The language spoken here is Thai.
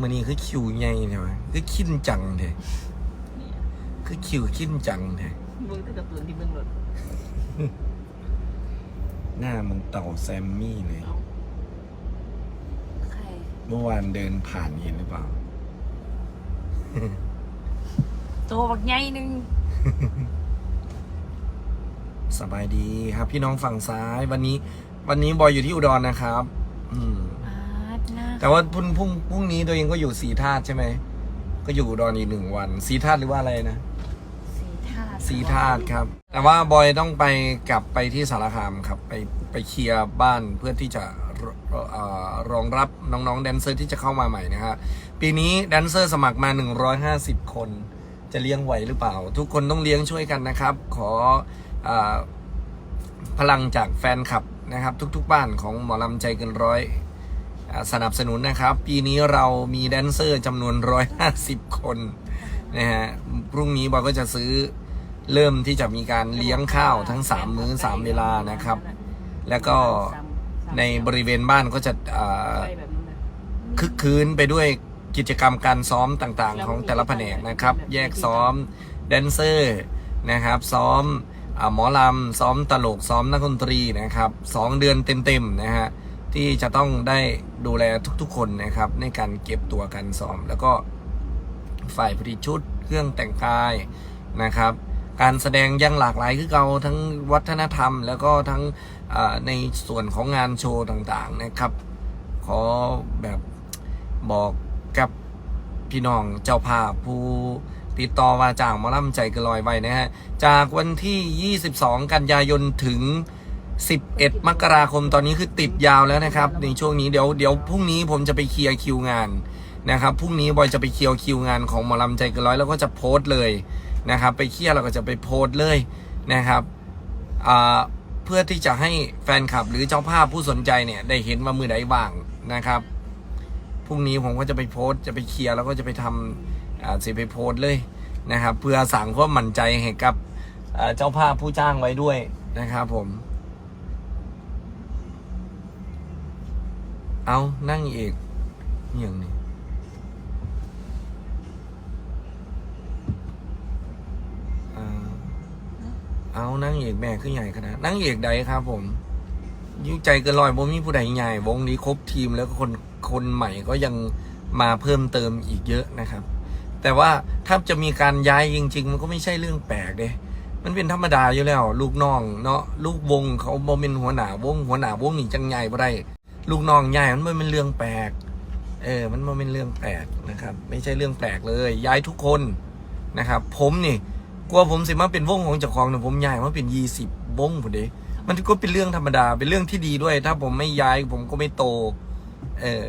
มื่อนี้คือคิวใหญ่ใช่ไหมคือคินจังเถอะนี่คือคิวคินจังเถอะเบิ่งแต่การ์ตูนที่เบิ่งรถหน้ามันเต่าแซมมี่เลยเอาใครเมื่อวานเดินผ่านเห็นหรือเปล่า โตบักใหญ่หนึงสบายดีครับ พี่น้องฝั่งซ้าย วันนี้ วันนี้บอยอยู่ที่อุดรนะครับ อืมอาดหน้า แต่ว่าพรุ่งพรุ่งพรุ่งนี้ตัวเองก็อยู่สีธาตุใช่ไหม ก็อยู่อุดรอีกหนึ่งวัน สีธาตุหรือว่าอะไรนะ สีธาตุสีธาตุครับ แต่ว่าบอยต้องไปกลับไปที่สารคามครับ ไปไปเคลียร์บ้านเพื่อที่จะรเอ่อรองรับน้องๆแดนเซอร์ที่จะเข้ามาใหม่นะฮะปีนี้แดนเซอร์สมัครมา 150 คน จะเลี้ยงไหวหรือเปล่า ทุกคนต้องเลี้ยงช่วยกันนะครับ ขอเออพลังจากแฟนคลับนะครับ ทุกๆบ้านของหมอลำใจเกินร้อยอ่า สนับสนุนนะครับ ปีนี้เรามีแดนเซอร์จำนวน 150 คนนะฮะพรุ่งนี้บอยก็จะซื้อเริ่มที่จะมีการเลี้ยงข้าวทั้ง 3 มื้อ 3 เวลานะครับ แล้วก็ในบริเวณบ้านก็จะคึกคืนไปด้วยกิจกรรมการซ้อมต่างๆ ของแต่ละแผนกนะครับ แยกซ้อมแดนเซอร์นะครับ ซ้อมหมอลำซ้อมตลกซ้อมนักดนตรีนะครับสองเดือนเต็มๆนะฮะ ที่จะต้องได้ดูแลทุกๆคนนะครับ ในการเก็บตัวการซ้อม แล้วก็ฝ่ายผลิตชุด เครื่องแต่งกายนะครับ การแสดงยังหลากหลายคือเราทั้งวัฒนธรรม แล้วก็ทั้งในส่วนของงานโชว์ต่างๆนะครับ ขอแบบบอกกับพี่น้องเจ้าภาพผู้ติดต่อว่าจ้างมอลำใจกระลอยไว้นะฮะ จากวันที่ 22 กันยายนถึง 11 มกราคมตอนนี้คือติดยาวแล้วนะครับ ในช่วงนี้เดี๋ยวเดี๋ยวพรุ่งนี้ผมจะไปเคลียร์คิวงานนะครับพรุ่งนี้บอยจะไปเคลียร์คิวงานของหมอลำใจเกนร้อยแล้วก็จะโพสต์เลยนะครับ ไปเคลียร์แล้วก็จะไปโพสต์เลยนะครับเพื่อที่จะให้แฟนคลับหรือเจ้าภาพผู้สนใจเนี่ยได้เห็นว่ามือใดบ้างนะครับพรุ่งนี้ผมก็จะไปโพสต์จะไปเคลียร์แล้วก็จะไปทำสิไปโพสต์เลยนะครับ เพื่อสั่งความมั่นใจให้กับเจ้าภาพผู้จ้างไว้ด้วยนะครับผม เอานั่งเอกอย่างนี้อ่เอานั่งเอกแม่ขึ้นใหญ่ขนาดนั่งเอกใดครับ ผมยิ่งใจเกินร้อยบ่มีผู้ใดใหญ่ วงนี้ครบทีมแล้วก็คนคนใหม่ก็ยังมาเพิ่มเติมอีกเยอะนะครับ แต่ว่าถ้าจะมีการย้ายจริง ๆ มันก็ไม่ใช่เรื่องแปลกเด้มันเป็นธรรมดาอยู่แล้ว ลูกน้องเนาะลูกวงเขาบ่เป็นหัวหน้าวงหัวหน้าวงนี่จังใหญ่บ่ได้ ลูกน้องใหญ่มันไม่เป็นเรื่องแปลก เออ มันไม่เป็นเรื่องแปลกนะครับ ไม่ใช่เรื่องแปลกเลยย้ายทุกคนนะครับ ผมนี่กลัวผมสิมาเป็นวงของเจ้าของเนี่ยผมย้ายมาเป็นยี่สิบวงผมเด้มันก็เป็นเรื่องธรรมดาเป็นเรื่องที่ดีด้วย ถ้าผมไม่ย้ายผมก็ไม่โต เออ